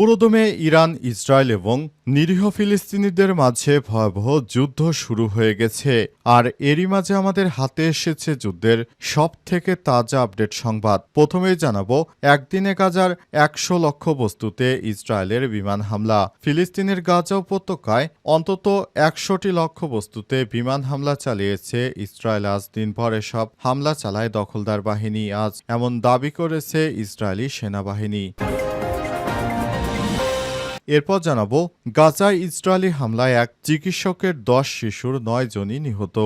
পুরোদমে Iran, Israel এবং নিরীহ ফিলিস্তিনিদের মাঝে ভয়াবহ যুদ্ধ শুরু হয়ে গেছে। আর এরই মাঝে আমাদের হাতে এসেছে যুদ্ধের সব থেকে তাজা আপডেট সংবাদ। প্রথমেই জানাব, একদিনে গাজার একশো লক্ষ বস্তুতে ইসরায়েলের বিমান হামলা। ফিলিস্তিনের গাজা উপত্যকায় অন্তত একশোটি লক্ষ বস্তুতে বিমান হামলা চালিয়েছে ইসরায়েল। আজ দিনভর এসব হামলা চালায় দখলদার বাহিনী। আজ এমন দাবি করেছে ইসরায়েলি সেনাবাহিনী। এরপর জানাব, গাজায় ইসরায়েলি হামলায় এক চিকিৎসকের দশ শিশুর নয় জনই নিহত।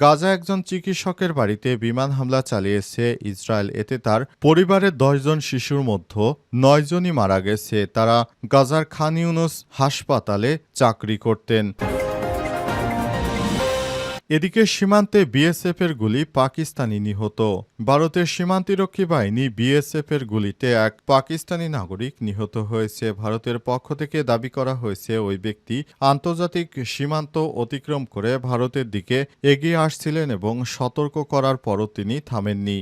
গাজা একজন চিকিৎসকের বাড়িতে বিমান হামলা চালিয়েছে ইসরায়েল। এতে তার পরিবারের দশজন শিশুর মধ্যে নয়জনই মারা গেছে। তারা গাজার খান ইউনুস হাসপাতালে চাকরি করতেন। এদিকে সীমান্তে বিএসএফ এর গুলি পাকিস্তানি নিহত। ভারতের সীমান্তিরক্ষী বাহিনী বিএসএফ এর গুলিতে এক পাকিস্তানি নাগরিক নিহত হয়েছে। ভারতের পক্ষ থেকে দাবি করা হয়েছে, ওই ব্যক্তি আন্তর্জাতিক সীমান্ত অতিক্রম করে ভারতের দিকে এগিয়ে আসছিলেন এবং সতর্ক করার পরও তিনি থামেননি।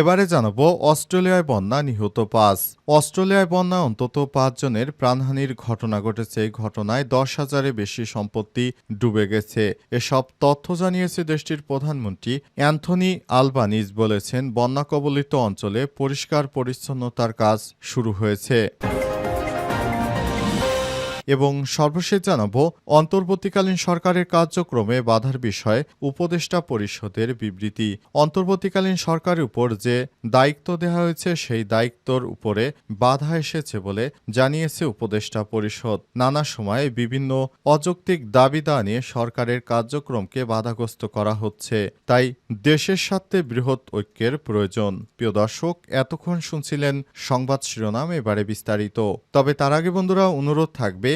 এবারে জানাব অস্ট্রেলিয়ায় বন্যা নিহত পাঁচ। অস্ট্রেলিয়ায় বন্যা অন্তত পাঁচজনের প্রাণহানির ঘটনা ঘটেছে। এই ঘটনায় দশ হাজারে বেশি সম্পত্তি ডুবে গেছে। এসব তথ্য জানিয়েছে দেশটির প্রধানমন্ত্রী অ্যান্থনি আলবানিজ বলেছেন, বন্যা কবলিত অঞ্চলে পরিষ্কার পরিচ্ছন্নতার কাজ শুরু হয়েছে। এবং সর্বশেষ জানাব, অন্তর্বর্তীকালীন সরকারের কার্যক্রমে বাধার বিষয়ে উপদেষ্টা পরিষদের বিবৃতি। অন্তর্বর্তীকালীন সরকারের উপর যে দায়িত্ব দেওয়া হয়েছে, সেই দায়িত্বর উপরে বাধা এসেছে বলে জানিয়েছে উপদেষ্টা পরিষদ। নানা সময়ে বিভিন্ন অযৌক্তিক দাবি নিয়ে সরকারের কার্যক্রমকে বাধাগ্রস্ত করা হচ্ছে। তাই দেশের স্বার্থে বৃহৎ ঐক্যের প্রয়োজন। প্রিয় দর্শক, এতক্ষণ শুনছিলেন সংবাদ শিরোনাম, এবারে বিস্তারিত। তবে তার আগে বন্ধুরা, অনুরোধ থাকবে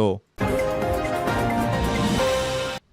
또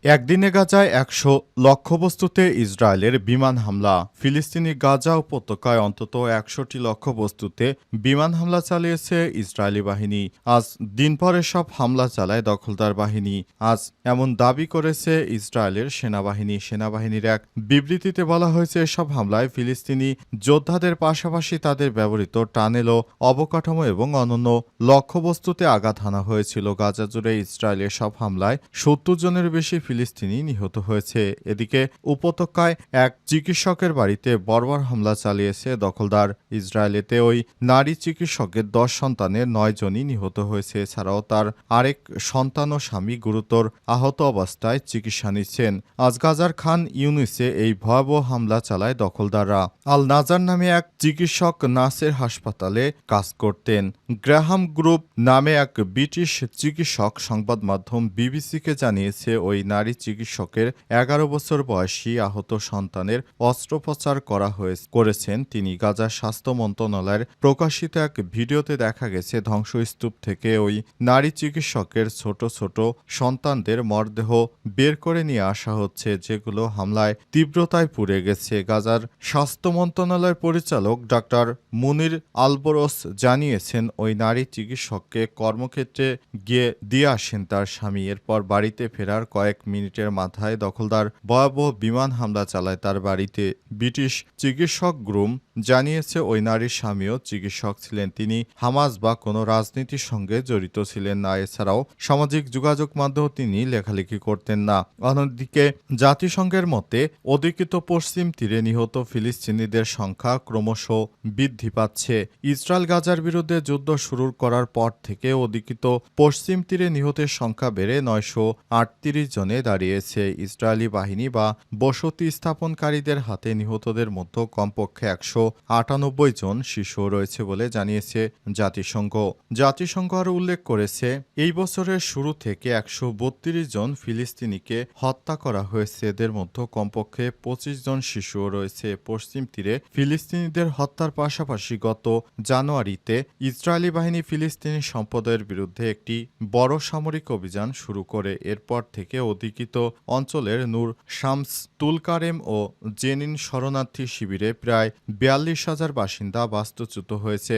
একদিনে গাজায় একশো লক্ষ্যবস্তুতে ইসরায়েলের বিমান হামলা। ফিলিস্তিনি গাজা উপত্যকায় অন্তত একশোটি লক্ষ্যবস্তুতে বিমান হামলা চালিয়েছে ইসরায়েলি বাহিনী। আজ দিনভর সব হামলা চালায় দখলদার বাহিনী। আজ এমন দাবি করেছে ইসরায়েলের সেনাবাহিনী। সেনাবাহিনীর এক বিবৃতিতে বলা হয়েছে, এসব হামলায় ফিলিস্তিনি যোদ্ধাদের পাশাপাশি তাদের ব্যবহৃত টানেল ও অবকাঠামো এবং অনন্য লক্ষ্যবস্তুতে আঘাত হানা হয়েছিল। গাজা জুড়ে ইসরায়েলের সব হামলায় সত্তর জনের বেশি ফিলিস্তিনি নিহত হয়েছে। এদিকে উপত্যকায় এক চিকিৎসকের বাড়িতে বর্বর হামলা চালিয়েছে দখলদার। ইসরায়েলেতে ওই নারী চিকিৎসকের দশ সন্তানের নয় জনই নিহত হয়েছে। এছাড়াও তার আরেক সন্তান ও স্বামী গুরুতর আহত অবস্থায় চিকিৎসা নিচ্ছেন। আজ গাজার খান ইউনিসে এই ভয়াবহ হামলা চালায় দখলদাররা। আল নাজার নামে এক চিকিৎসক নাসের হাসপাতালে কাজ করতেন। গ্রাহাম গ্রুপ নামে এক ব্রিটিশ চিকিৎসক সংবাদ মাধ্যম বিবিসিকে জানিয়েছে, ওই নারী চিকিৎসকের এগারো বছর বয়সী আহত সন্তানের অস্ত্রোপচার করা হয়ে করেছেন তিনি। গাজা স্বাস্থ্য মন্ত্রণালয়ের প্রকাশিত এক ভিডিওতে দেখা গেছে, ধ্বংসস্তূপ থেকে ওই নারী চিকিৎসকের ছোট ছোট সন্তানদের মরদেহ বের করে নিয়ে আসা হচ্ছে, যেগুলো হামলায় তীব্রতায় পুড়ে গেছে। গাজার স্বাস্থ্য মন্ত্রণালয়ের পরিচালক ডাক্তার মুনির আলবরস জানিয়েছেন, ওই নারী চিকিৎসককে কর্মক্ষেত্রে গিয়ে দিয়ে আসেন তার স্বামী। এরপর বাড়িতে ফেরার কয়েক মিনিটের মাথায় দখলদার ভয়াবহ বিমান হামলা চালায় তার বাড়িতে। ব্রিটিশ চিকিৎসক গ্রুম জানিয়েছে, ওই নারীর স্বামীও চিকিৎসক ছিলেন। তিনি হামাজ বা কোনো রাজনীতির সঙ্গে জড়িত ছিলেন না। এছাড়াও সামাজিক যোগাযোগ মাধ্যমে তিনি লেখালেখি করতেন না। অন্যদিকে, জাতিসংঘের মতে, অধিকৃত পশ্চিম তীরে নিহত ফিলিস্তিনিদের সংখ্যা ক্রমশ বৃদ্ধি পাচ্ছে। ইসরায়েল গাজার বিরুদ্ধে যুদ্ধ শুরু করার পর থেকে অধিকৃত পশ্চিম তীরে নিহতের সংখ্যা বেড়ে নয়শো আটত্রিশ জনে দাঁড়িয়েছে ইসরায়েলি বাহিনী বা বসতি স্থাপনকারীদের হাতে নিহতদের মধ্যে কমপক্ষে একশো আটানব্বই জন শিশু রয়েছে বলে জানিয়েছে জাতিসংঘ। জাতিসংঘ আরও উল্লেখ করেছে, এই বছরের শুরু থেকে একশো বত্রিশ জন ফিলিস্তিনিকে হত্যা করা হয়েছে। এদের মধ্যে কমপক্ষে পঁচিশ জন শিশুও রয়েছে। পশ্চিম তীরে ফিলিস্তিনিদের হত্যার পাশাপাশি গত জানুয়ারিতে ইসরায়েলি বাহিনী ফিলিস্তিনি সম্প্রদায়ের বিরুদ্ধে একটি বড় সামরিক অভিযান শুরু করে। এরপর থেকে অধিকৃত অঞ্চলের নূর শামস তুলকারেম ও জেনিন শরণার্থী শিবিরে প্রায় বিয়াল্লিশ হাজার বাসিন্দা বাস্তুচ্যুত হয়েছে।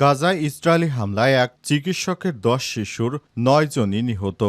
গাজায় ইসরায়েলি হামলায় এক চিকিৎসকের দশ শিশুর নয় জনই নিহত।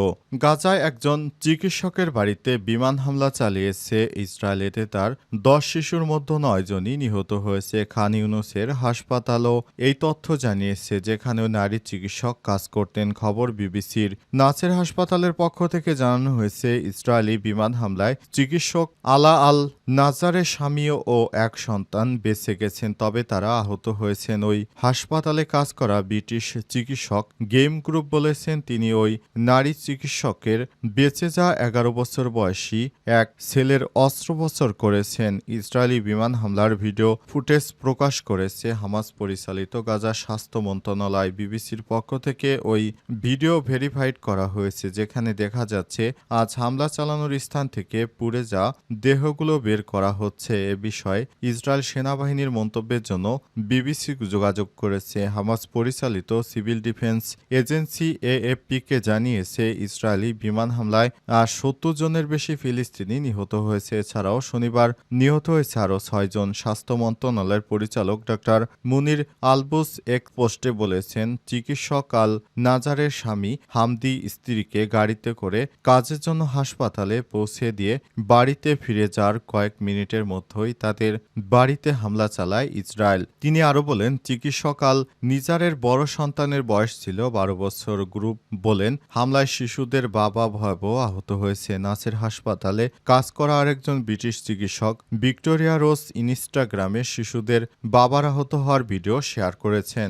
গাজায় একজন চিকিৎসকের বাড়িতে বিমান হামলা চালিয়েছে ইসরায়েল এতে তার দশ শিশুর মধ্যে নয় জনই নিহত হয়েছে। খান ইউনুসের হাসপাতালও এই তথ্য জানিয়েছে, যেখানেও নারী চিকিৎসক কাজ করতেন, খবর বিবিসির। নাচের হাসপাতালের পক্ষ থেকে জানানো হয়েছে, ইসরায়েলি বিমান হামলায় চিকিৎসক আলা আল নাজারের স্বামী ও এক সন্তান বেঁচে গেছেন, তবে তারা আহত হয়েছেন। ওই হাসপাতালে কাজ করা ব্রিটিশ চিকিৎসক গেম গ্রুপ বলেছেন তিনি ওই নারী চিকিৎসকের বেঁচে যাওয়া এগারো বছর বয়সী এক ছেলের অস্ত্রোপচার করেছেন। ইসরায়েলি বিমান হামলার ভিডিও ফুটেজ প্রকাশ করেছে হামাস পরিচালিত গাজা স্বাস্থ্য মন্ত্রণালয়। বিবিসির পক্ষ থেকে ওই ভিডিও ভেরিফাইড করা হয়েছে, যেখানে দেখা যাচ্ছে আজ হামলা চালানোর স্থান থেকে পুড়ে যা দেহগুলো বের করা হচ্ছে। এ বিষয়ে ইসরায়েল সেনাবাহিনীর মন্তব্যের জন্য বিবিসি যোগাযোগ করেছে। হামাস পরিচালিত সিভিল ডিফেন্স এজেন্সি এএফপিকে জানিয়েছে ইসরায়েলি বিমান হামলায় আর সত্তর জনের বেশি ফিলিস্তিনি নিহত হয়েছে। এছাড়াও শনিবার নিহত হয়েছে আরও ছয়জন স্বাস্থ্য মন্ত্রণালয়ের পরিচালক ডক্টর মুনির আলবুস এক পোস্টে বলেছেন, চিকিৎসক আল নাজারের স্বামী হামদি স্ত্রীকে গাড়িতে করে কাজের জন্য হাসপাতালে পৌঁছে দিয়ে বাড়িতে ফিরে যাওয়ার কয়েক মিনিটের মধ্যেই তাদের বাড়িতে হামলা চালায় ইসরায়েল। তিনি আরও বলেন, চিকিৎসক আল নিজারের বড় সন্তানের বয়স ছিল বারো বছর গ্রুপ বলেন। হামলায় শিশুদের বাবা ভয়াবহ আহত হয়েছে। নাসের হাসপাতালে কাজ করা আরেকজন ব্রিটিশ চিকিৎসক ভিক্টোরিয়া রোজ ইনস্টাগ্রামে শিশুদের বাবার আহত হওয়ার ভিডিও শেয়ার করেছেন।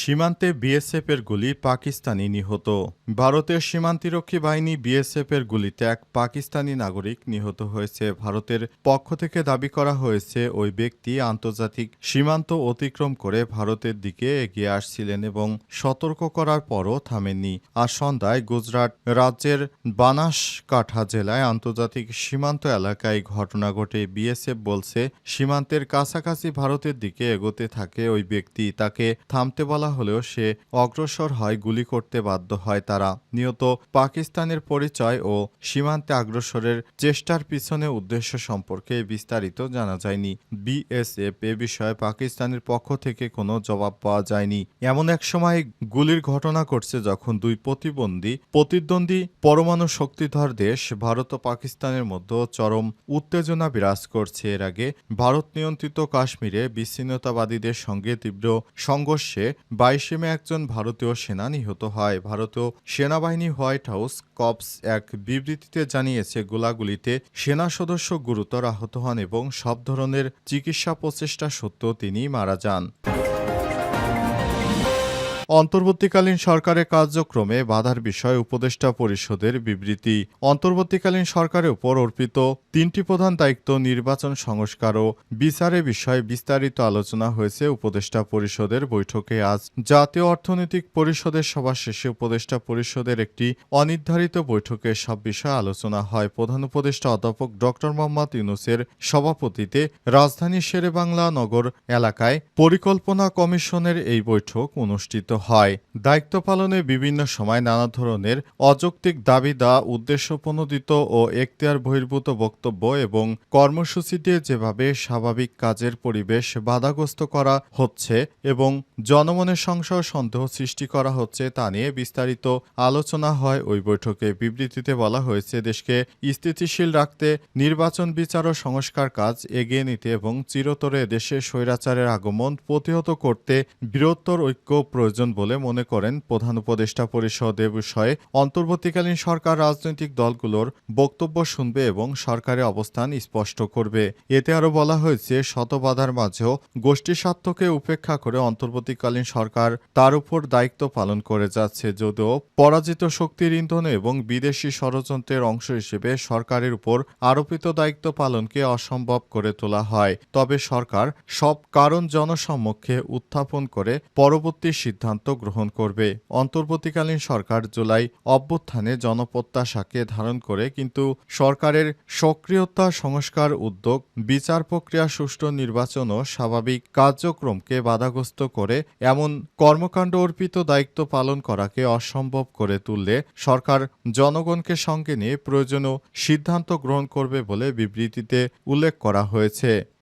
সীমান্তে বিএসএফ এর গুলি পাকিস্তানি নিহত। ভারতের সীমান্তিরক্ষী বাহিনী বিএসএফ এর গুলিতে এক পাকিস্তানি নাগরিক নিহত হয়েছে। ভারতের পক্ষ থেকে দাবি করা হয়েছে, ওই ব্যক্তি আন্তর্জাতিক সীমান্ত অতিক্রম করে ভারতের দিকে এগিয়ে আসছিলেন এবং সতর্ক করার পরও থামেননি। আজ সন্ধ্যায় গুজরাট রাজ্যের বানাসকাঠা জেলায় আন্তর্জাতিক সীমান্ত এলাকায় ঘটনা ঘটে। বিএসএফ বলছে, সীমান্তের কাছাকাছি ভারতের দিকে এগোতে থাকে ওই ব্যক্তি। তাকে থামতে বলা হলেও সে অগ্রসর হয়, গুলি করতে বাধ্য হয় তারা। নিহত পাকিস্তানের পরিচয় ও সীমান্তে অগ্রসরের চেষ্টার পিছনে উদ্দেশ্য সম্পর্কে বিস্তারিত জানা যায়নি। বিএসএফ এ বিষয়ে পাকিস্তানের পক্ষ থেকে কোনো জবাব পাওয়া যায়নি। এমন এক সময় গুলির ঘটনা ঘটছে যখন দুই প্রতিবন্ধী, প্রতিদ্বন্দ্বী পরমাণু শক্তিধর দেশ ভারত ও পাকিস্তানের মধ্যে চরম উত্তেজনা বিরাজ করছে। এর আগে ভারত নিয়ন্ত্রিত কাশ্মীরে বিচ্ছিন্নতাবাদীদের সঙ্গে তীব্র সংঘর্ষে বাইশে মে একজন ভারতীয় সেনা নিহত হয়। ভারতীয় সেনাবাহিনী হোয়াইট হাউস কপস এক বিবৃতিতে জানিয়েছে, গোলাগুলিতে সেনা সদস্য গুরুতর আহত হন এবং সব ধরনের চিকিৎসা প্রচেষ্টা সত্ত্বেও তিনি মারা যান। অন্তর্বর্তীকালীন সরকারের কার্যক্রমে বাধার বিষয়ে উপদেষ্টা পরিষদের বিবৃতি। অন্তর্বর্তীকালীন সরকারের উপর অর্পিত তিনটি প্রধান দায়িত্ব নির্বাচন সংস্কার ও বিচারের বিষয়ে বিস্তারিত আলোচনা হয়েছে উপদেষ্টা পরিষদের বৈঠকে। আজ জাতীয় অর্থনৈতিক পরিষদের সভা শেষে উপদেষ্টা পরিষদের একটি অনির্ধারিত বৈঠকে সব বিষয়ে আলোচনা হয়। প্রধান উপদেষ্টা অধ্যাপক ডক্টর মোহাম্মদ ইউনুসের সভাপতিতে রাজধানী শেরেবাংলা নগর এলাকায় পরিকল্পনা কমিশনের এই বৈঠক অনুষ্ঠিত হয়। দায়িত্ব পালনে বিভিন্ন সময় নানা ধরনের অযৌক্তিক দাবি দেওয়া উদ্দেশ্যপ্রণোদিত ও এখতিয়ার বহির্ভূত বক্তব্য এবং কর্মসূচি দিয়ে যেভাবে স্বাভাবিক কাজের পরিবেশ বাধাগ্রস্ত করা হচ্ছে এবং জনমনের সংশয় সন্দেহ সৃষ্টি করা হচ্ছে তা নিয়ে বিস্তারিত আলোচনা হয় ওই বৈঠকে। বিবৃতিতে বলা হয়েছে, দেশকে স্থিতিশীল রাখতে নির্বাচন বিচার ও সংস্কার কাজ এগিয়ে নিতে এবং চিরতরে দেশে স্বৈরাচারের আগমন প্রতিহত করতে বৃহত্তর ঐক্য প্রয়োজন প্রয়োজন বলে মনে করেন প্রধান উপদেষ্টা পরিষদ এ বিষয়ে অন্তর্বর্তীকালীন সরকার রাজনৈতিক দলগুলোর বক্তব্য শুনবে এবং সরকারের অবস্থান স্পষ্ট করবে। এতে আরও বলা হয়েছে শত বাধার মাঝেও গোষ্ঠী স্বার্থকে উপেক্ষা করে অন্তর্বর্তীকালীন সরকার তার উপর দায়িত্ব পালন করে যাচ্ছে। যদিও পরাজিত শক্তির ইন্ধনে এবং বিদেশি ষড়যন্ত্রের অংশ হিসেবে সরকারের উপর আরোপিত দায়িত্ব পালনকে অসম্ভব করে তোলা হয়। তবে সরকার সব কারণ জনসম্মুখে উত্থাপন করে পরবর্তী সিদ্ধান্ত গ্রহণ করবে। অন্তর্বর্তীকালীন সরকার জুলাই অভ্যুত্থানে জনপ্রত্যাশাকে ধারণ করে, কিন্তু সরকারের সক্রিয়তা সংস্কার উদ্যোগ, বিচার প্রক্রিয়া, সুষ্ঠু নির্বাচন ও স্বাভাবিক কার্যক্রমকে বাধাগ্রস্ত করে, এমন কর্মকাণ্ড অর্পিত দায়িত্ব পালন করাকে অসম্ভব করে তুললে সরকার জনগণকে সঙ্গে নিয়ে প্রয়োজনীয় সিদ্ধান্ত গ্রহণ করবে বলে বিবৃতিতে উল্লেখ করা হয়েছে।